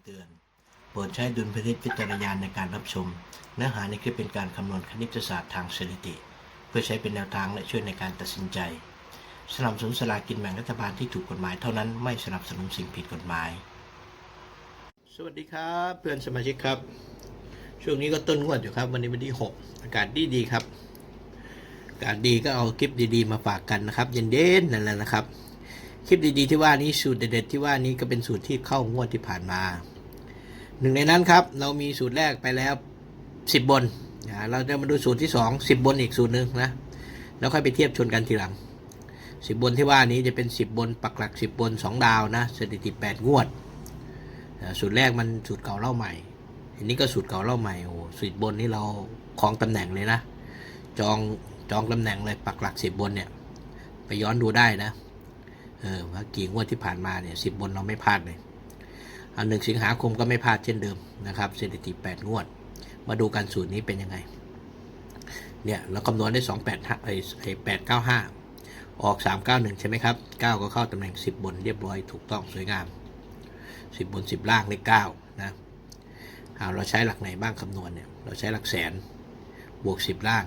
ำเตือน โปรดใช้ดุลพินิจพิจารณาในการรับชม เนื้อหาในคลิปเป็นการคำนวณคณิตศาสตร์ทางสถิติ เพื่อใช้เป็นแนวทางและช่วยในการตัดสินใจ สนับสนุนสลากินแบ่งรัฐบาลที่ถูกกฎหมายเท่านั้นไม่สนับสนุนสิ่งผิดกฎหมาย สวัสดีครับ เพื่อนสมาชิกครับ ช่วงนี้ก็ต้นงวดอยู่ครับ วันนี้วันที่หกอากาศดีดีครับอากาศดีก็เอาคลิปดีๆ มาฝากกันนะครับ เย็นๆนั่นแหละนะครับ คลิปดีๆที่ว่านี้สูตรเด็ดๆที่ว่านี้ก็เป็นสูตรที่เข้างวดที่ผ่านมา หนึ่งในนั้นครับ เรามีสูตรแรกไปแล้วสิบบนนะเราจะมาดูสูตรที่สองสิบบนอีกสูตรหนึ่งนะแล้วค่อยไปเทียบชนกันทีหลังสิบบนที่ว่านี้จะเป็นสิบบนปักหลักสิบบนสองดาวนะสถิติแปดงวดนะสูตรแรกมันสูตรเก่าเล่าใหม่อันนี้ก็สูตรเก่าเล่าใหม่โอ้สูตรบนนี่เราครองตำแหน่งเลยนะ จองจองตำแหน่งเลยปักหลักสิบบนเนี่ยไปย้อนดูได้นะ เออว่ากี่งวดที่ผ่านมาเนี่ยสิบบนเราไม่พลาดเลยอันหนึ่งสิงหาคมก็ไม่พลาดเช่นเดิมนะครับสถิติแปดงวด มาดูกันสูตรนี้เป็นยังไง เนี่ยเราคำนวณได้สองแปดไอ้ไอ้แปดเก้าห้าออกสามเก้าหนึ่งใช่ไหมครับเก้าก็เข้าตำแหน่งสิบบนเรียบร้อยถูกต้องสวยงามสิบบนสิบล่างเลขเก้านะเอาเราใช้หลักไหนบ้างคำนวณเนี่ย เราใช้หลักแสน บวกสิบล่าง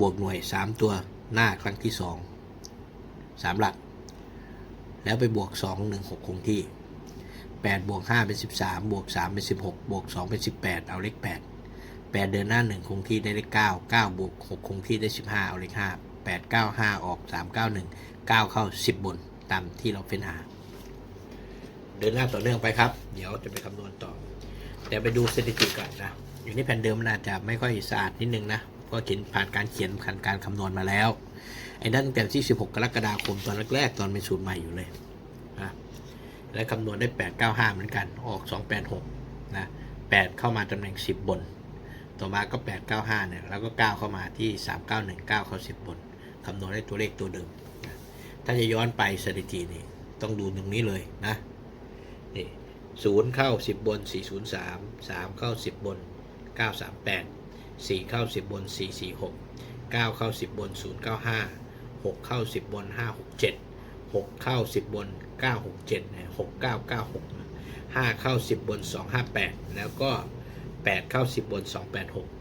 บวกหน่วยสามตัวหน้าครั้งที่สองสามหลัก แล้วไปบวกสองหนึ่งหกคงที่แปดบวกห้าเป็นสิบสามบวกสามเป็นสิบหกบวกสองเป็นสิบแปดเอาเลขแปดแปดเดินหน้าหนึ่งคงที่ได้เลขเก้าเก้าบวกหกคงที่ได้สิบห้าเอาเลขห้าแปดเก้าห้าออกสามเก้าหนึ่งเก้าเข้าสิบบน ตามที่เราเฟ้นหา เดินหน้าต่อเนื่องไปครับ เดี๋ยวจะไปคำนวณต่อเดี๋ยวไปดูสถิติก่อนนะ อยู่ในแผ่นเดิมมันอาจจะไม่ค่อยสะอาดนิดนึงนะเพราะเขียนผ่านการเขียนผ่านการคำนวณมาแล้ว ไอ้นั่นแต่ที่ 16 กรกฎาคมตอนแรกๆตอนเป็นสูตรใหม่อยู่เลยนะและคำนวณได้ 895 เหมือนกันออก 286 นะ 8 เข้ามาตำแหน่ง 10 บน ต่อมาก็ 895 เนี่ย แล้วก็ 9 เข้ามาที่ 3919 เข้า 10 บนคำนวณได้ตัวเลขตัวเดิมนะถ้าจะย้อนไปสถิตินี่ต้องดูตรงนี้เลยนะนี่ศูนย์เข้า 10 บน 403 3 เข้า 10 บน 938 4 เข้า 10 บน 446 9 เข้า 10 บน 095 6 เข้า 10 บน 567 6 เข้า 10 บน 967นะ6996 5 เข้า 10 บน 258 แล้วก็ 8 เข้า 10 บน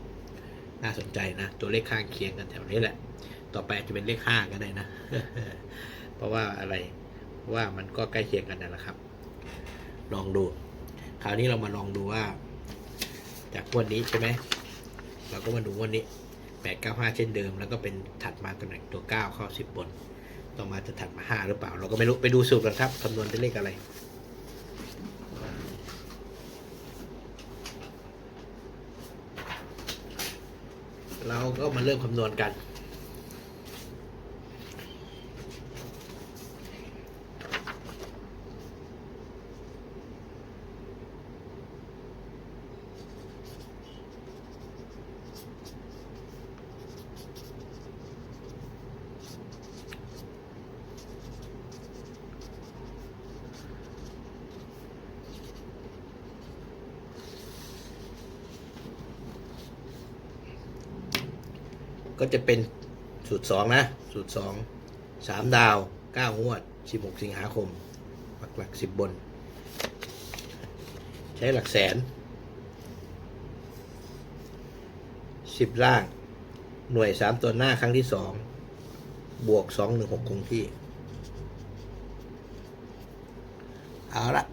286 น่าสนใจนะ ตัวเลขข้างเคียงกันแถวนี้แหละ ต่อไปจะเป็นเลข 5 ก็ได้นะ เพราะว่าอะไรว่ามันก็ใกล้เคียงกันนั่นแหละครับ ลองดู คราวนี้เรามาลองดูว่า จากวันนี้ใช่ไหมเราก็มาดูวันนี้ แปดเก้าห้าเช่นเดิม แล้วก็เป็นถัดมาตำแหน่งตัวเก้าเข้าสิบบน ต่อมาจะถัดมาห้าหรือเปล่า เราก็ไม่รู้ไปดูสูตรกันครับคำนวณได้เลขอะไรเราก็มาเริ่มคำนวณกัน ก็จะเป็นสูตรสองนะ สูตรสองสามดาวเก้างวดสิบหกสิงหาคม หลักหลักสิบบน ใช้หลักแสนสิบล่าง หน่วยสามตัวหน้าครั้งที่สองบวกสองหนึ่งหกคงที่ เอาละ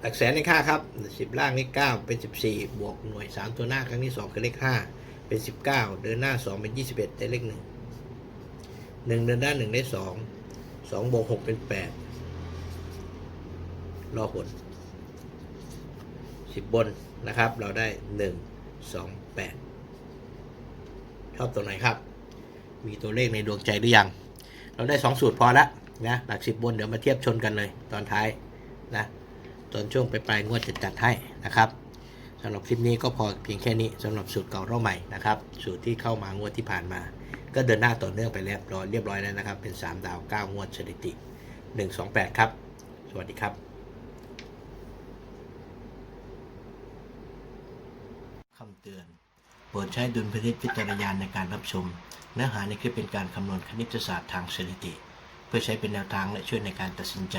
หลักแสนในค่าครับสิบล่างเลขเก้าเป็นสิบสี่บวกหน่วยสามตัวหน้าครั้งที่สองคือเลขห้า เป็นสิบเก้าเดินหน้าสองเป็นยี่สิบเอ็ดได้เลขหนึ่งหนึ่งเดินหน้าหนึ่งได้สองสองบวกหกเป็นแปดรอผลสิบบนนะครับ เราได้หนึ่งสองแปดชอบตัวไหนครับ มีตัวเลขในดวงใจหรือยัง เราได้สองสูตรพอละนะ หลักสิบบนเดี๋ยวมาเทียบชนกันเลยตอนท้ายนะ ตอนช่วงไปลายงวดจะจัดให้นะครับ สำหรับคลิปนี้ก็พอเพียงแค่นี้สำหรับสูตรเก่าเราใหม่นะครับสูตรที่เข้ามางวดที่ผ่านมา ก็เดินหน้าต่อเนื่องไปแล้วรอยเรียบร้อยแล้วนะครับ เป็น 3 ดาว 9 งวดสถิติ 128 ครับ สวัสดีครับคำเตือนโปรดใช้ดุลพินิจพิจารณญาณในการรับชม เนื้อหาในคลิปเป็นการคำนวณคณิตศาสตร์ทางสถิติ เพื่อใช้เป็นแนวทางและช่วยในการตัดสินใจ